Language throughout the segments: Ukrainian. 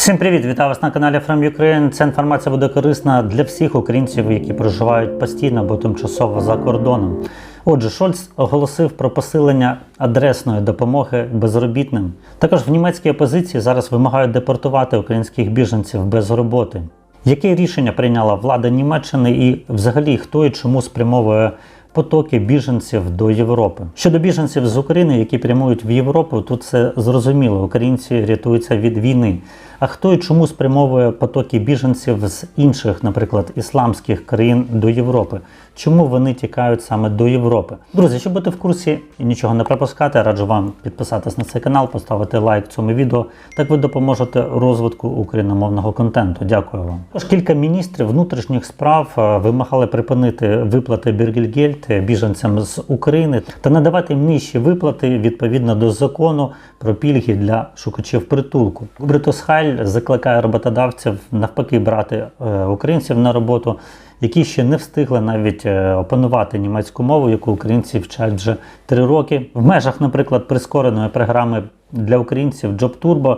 Всім привіт! Вітаю вас на каналі From Ukraine. Ця інформація буде корисна для всіх українців, які проживають постійно або тимчасово за кордоном. Отже, Шольц оголосив про посилення адресної допомоги безробітним. Також в німецькій опозиції зараз вимагають депортувати українських біженців без роботи. Яке рішення прийняла влада Німеччини і взагалі хто і чому спрямовує потоки біженців до Європи? Щодо біженців з України, які прямують в Європу, тут це зрозуміло. Українці рятуються від війни. А хто і чому спрямовує потоки біженців з інших, наприклад, ісламських країн до Європи? Чому вони тікають саме до Європи? Друзі, щоб бути в курсі і нічого не пропускати, раджу вам підписатись на цей канал, поставити лайк цьому відео. Так ви допоможете розвитку україномовного контенту. Дякую вам. Тож кілька міністрів внутрішніх справ е, вимагали припинити виплати Бергельгельд біженцям з України та надавати їм нижчі виплати відповідно до закону про пільги для шукачів притулку. Бритос Хайль закликає роботодавців навпаки брати е, українців на роботу, які ще не встигли навіть е, опанувати німецьку мову, яку українці вчать вже три роки. В межах, наприклад, прискореної програми для українців Job Turbo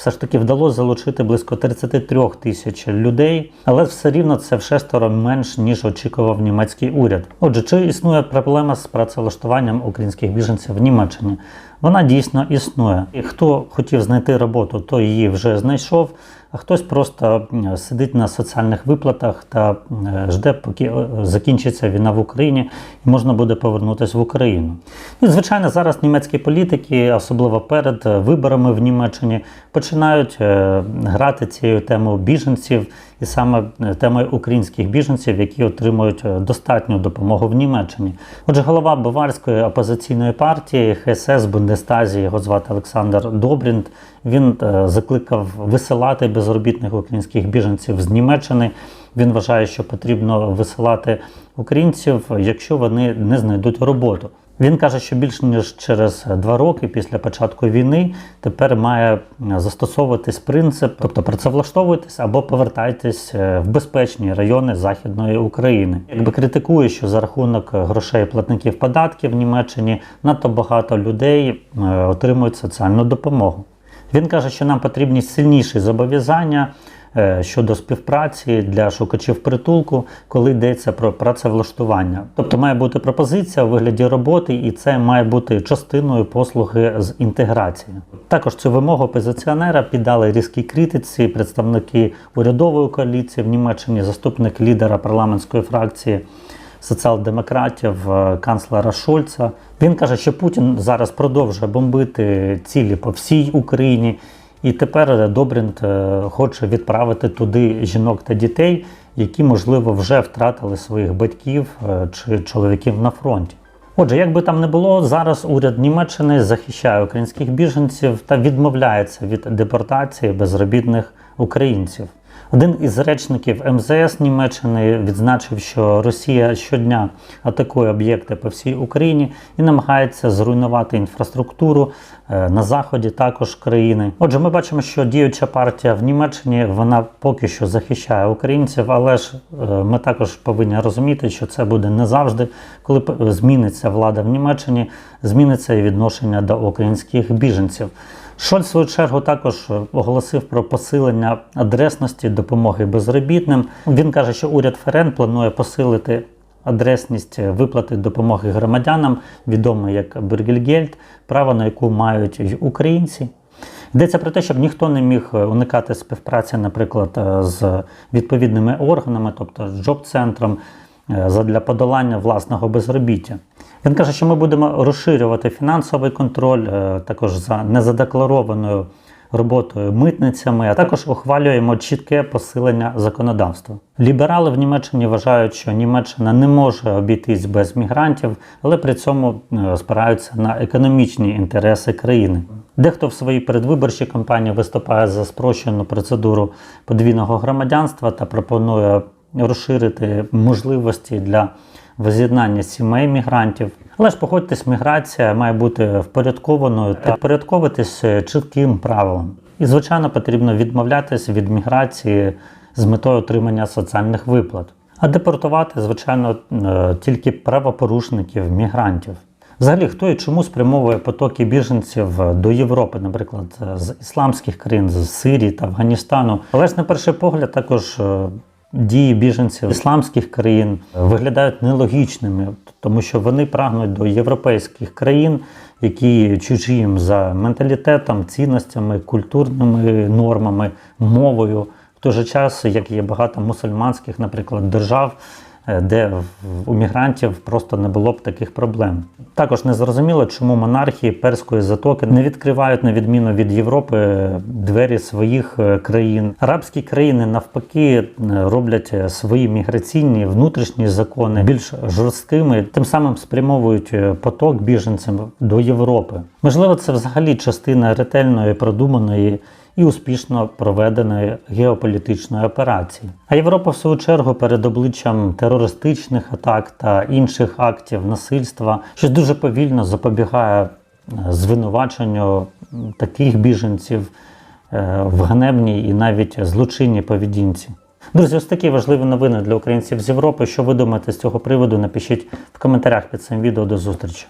все ж таки вдалося залучити близько 33 тисяч людей, але все рівно це в шестеро менш ніж очікував німецький уряд. Отже, чи існує проблема з працевлаштуванням українських біженців в Німеччині? Вона дійсно існує. І хто хотів знайти роботу, той її вже знайшов. А хтось просто сидить на соціальних виплатах та жде, поки е, закінчиться війна в Україні, і можна буде повернутися в Україну. І, звичайно, зараз німецькі політики, особливо перед е, виборами в Німеччині, починають е, грати цією темою біженців і саме темою українських біженців, які отримують достатню допомогу в Німеччині. Отже, голова Баварської опозиційної партії ХСС Бундестазі, його звати Олександр Добрінд. Він закликав висилати безробітних українських біженців з Німеччини. Він вважає, що потрібно висилати українців, якщо вони не знайдуть роботу. Він каже, що більш ніж через два роки після початку війни тепер має застосовуватись принцип, тобто працевлаштовуйтесь або повертайтесь е, в безпечні райони Західної України. Якби критикує, що за рахунок грошей платників податків в Німеччині надто багато людей е, отримують соціальну допомогу. Він каже, що нам потрібні сильніші зобов'язання е, щодо співпраці для шукачів притулку, коли йдеться про працевлаштування. Тобто має бути пропозиція у вигляді роботи, і це має бути частиною послуги з інтеграції. Також цю вимогу опозиціонера піддали різкій критиці представники урядової коаліції в Німеччині, заступник лідера парламентської фракції соціал-демократів е, канцлера Шольца. Він каже, що Путін зараз продовжує бомбити цілі по всій Україні, і тепер Добрінд е, хоче відправити туди жінок та дітей, які, можливо, вже втратили своїх батьків е, чи чоловіків на фронті. Отже, як би там не було, зараз уряд Німеччини захищає українських біженців та відмовляється від депортації безробітних українців. Один із речників МЗС Німеччини відзначив, що Росія щодня атакує об'єкти по всій Україні і намагається зруйнувати інфраструктуру е, на заході також країни. Отже, ми бачимо, що діюча партія в Німеччині вона поки що захищає українців, але ж е, ми також повинні розуміти, що це буде не завжди, коли зміниться влада в Німеччині, зміниться і відношення до українських біженців. Шольц, в свою чергу, також оголосив про посилення адресності допомоги безробітним. Він каже, що уряд ФРН планує посилити адресність виплати допомоги громадянам, відомої як Бергельгельд, право на яку мають українці. Йдеться про те, щоб ніхто не міг уникати співпраці, наприклад, з відповідними органами, тобто з джоб-центром, е, задля подолання власного безробіття. Він каже, що ми будемо розширювати фінансовий контроль, е, також за незадекларованою роботою митницями, а також ухвалюємо чітке посилення законодавства. Ліберали в Німеччині вважають, що Німеччина не може обійтись без мігрантів, але при цьому е, спираються на економічні інтереси країни. Дехто в своїй передвиборчій кампанії виступає за спрощену процедуру подвійного громадянства та пропонує розширити можливості для воз'єднання сімей мігрантів. Але ж погодьтесь, міграція має бути впорядкованою та впорядковуватись чітким правилам. І, звичайно, потрібно відмовлятись від міграції з метою отримання соціальних виплат. А депортувати, звичайно, е, тільки правопорушників, мігрантів. Взагалі, хто і чому спрямовує потоки біженців до Європи, наприклад, з ісламських країн, з Сирії та Афганістану. Але ж на перший погляд також е, дії біженців ісламських країн виглядають нелогічними, тому що вони прагнуть до європейських країн, які чужі їм за менталітетом, цінностями, культурними нормами, мовою. В той же час, як є багато мусульманських, наприклад, держав, де в- у мігрантів просто не було б таких проблем. Також не зрозуміло, чому монархії перської затоки не відкривають, на відміну від Європи, двері своїх е, країн. Арабські країни навпаки е, роблять е, свої міграційні внутрішні закони більш жорсткими, тим самим спрямовують е, поток біженців до Європи. Можливо, це взагалі частина ретельної, продуманої і успішно проведеної геополітичної операції. А Європа, в свою чергу, перед обличчям терористичних атак та інших актів насильства, щось дуже повільно запобігає е, звинуваченню таких біженців е, в ганебній і навіть злочинній поведінці. Друзі, ось такі важливі новини для українців з Європи. Що ви думаєте з цього приводу? Напишіть в коментарях під цим відео. До зустрічі.